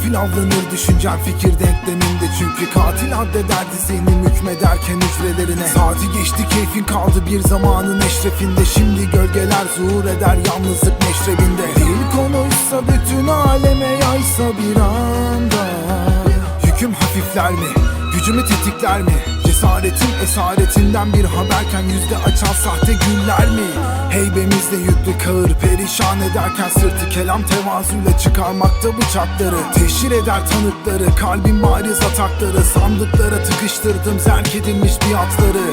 Gafil avlanır düşüncen fikir denkleminde Çünkü katil addederdi zihnim hükmederken hücrelerine Saati geçti keyfin kaldı bir zamanın eşrefinde Şimdi gölgeler zuhur eder yalnızlık meşrebinde Değil konuysa bütün aleme yaysa bir anda Yüküm hafifler mi? Gücümü tetikler mi? Cesaretin esaretinden bir haberken yüzde açan sahte güller mi? Kağır perişan ederken sırtı kelam tevazuyla çıkarmakta bıçakları. Teşhir eder tanıkları kalbin bariz atakları. Sandıklara tıkıştırdım zerk edilmiş biatları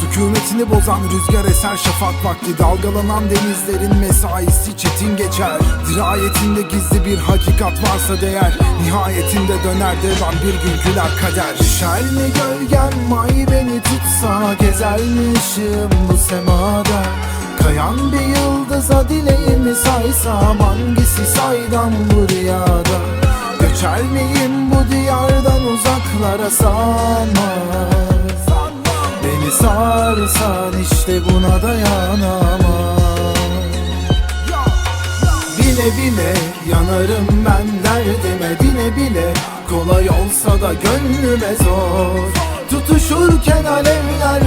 Sükunetini bozan rüzgar eser şafak vakti. Dalgalanan denizlerin mesaisi çetin geçer. Dirayetinde gizli bir hakikat varsa değer. Nihayetinde döner devam bir gün güler kader. Düşer mi gölgen may beni tutsa Gezer mi ışığım bu semada Kayan bir yıldıza dileğimi saysam Hangisi saydam bu rüyada? Göçer miyim bu diyardan uzaklara sanmaz. Beni sarsan işte buna dayanamam Bile bile yanarım ben derdime Bile bile kolay olsa da gönlüme zor. Tutuşurken alevler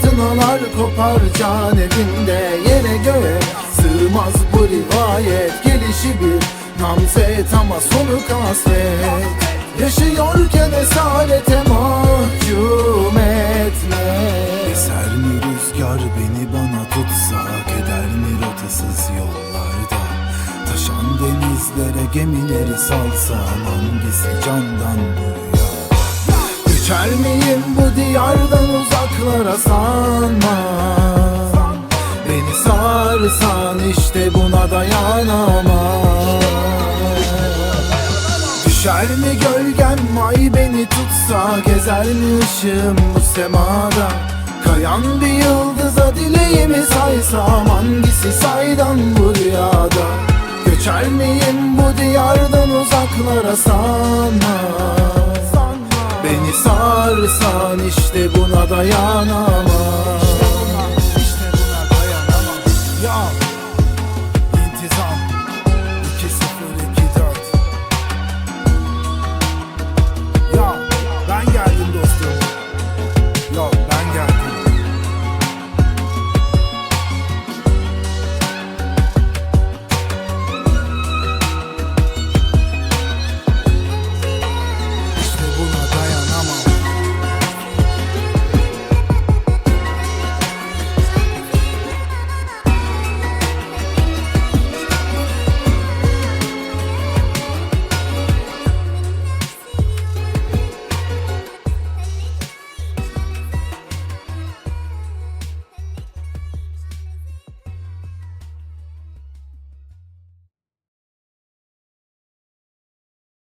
fırtınalar kopar can evinde Yere göğe sığmaz bu rivayet. Gelişi bir namzet ama sonu kasvet. Yaşıyorken esarete mahkum etme Eser mi rüzgar beni bana tutsa Keder mi rotasız yollarda? Taşan denizlere gemileri salsam Hangisi candan buraya Göçer miyim bu diyardan uzaklara sanma. Beni sarsan işte buna dayanamam. Düşer mi gölgem? May beni tutsa Gezer mi ışığım bu semada? Kayan bir yıldıza dileğimi saysam Hangisi saydan bu rüyada? Göçer miyim bu diyardan uzaklara sanma Beni sarsan işte buna dayanamam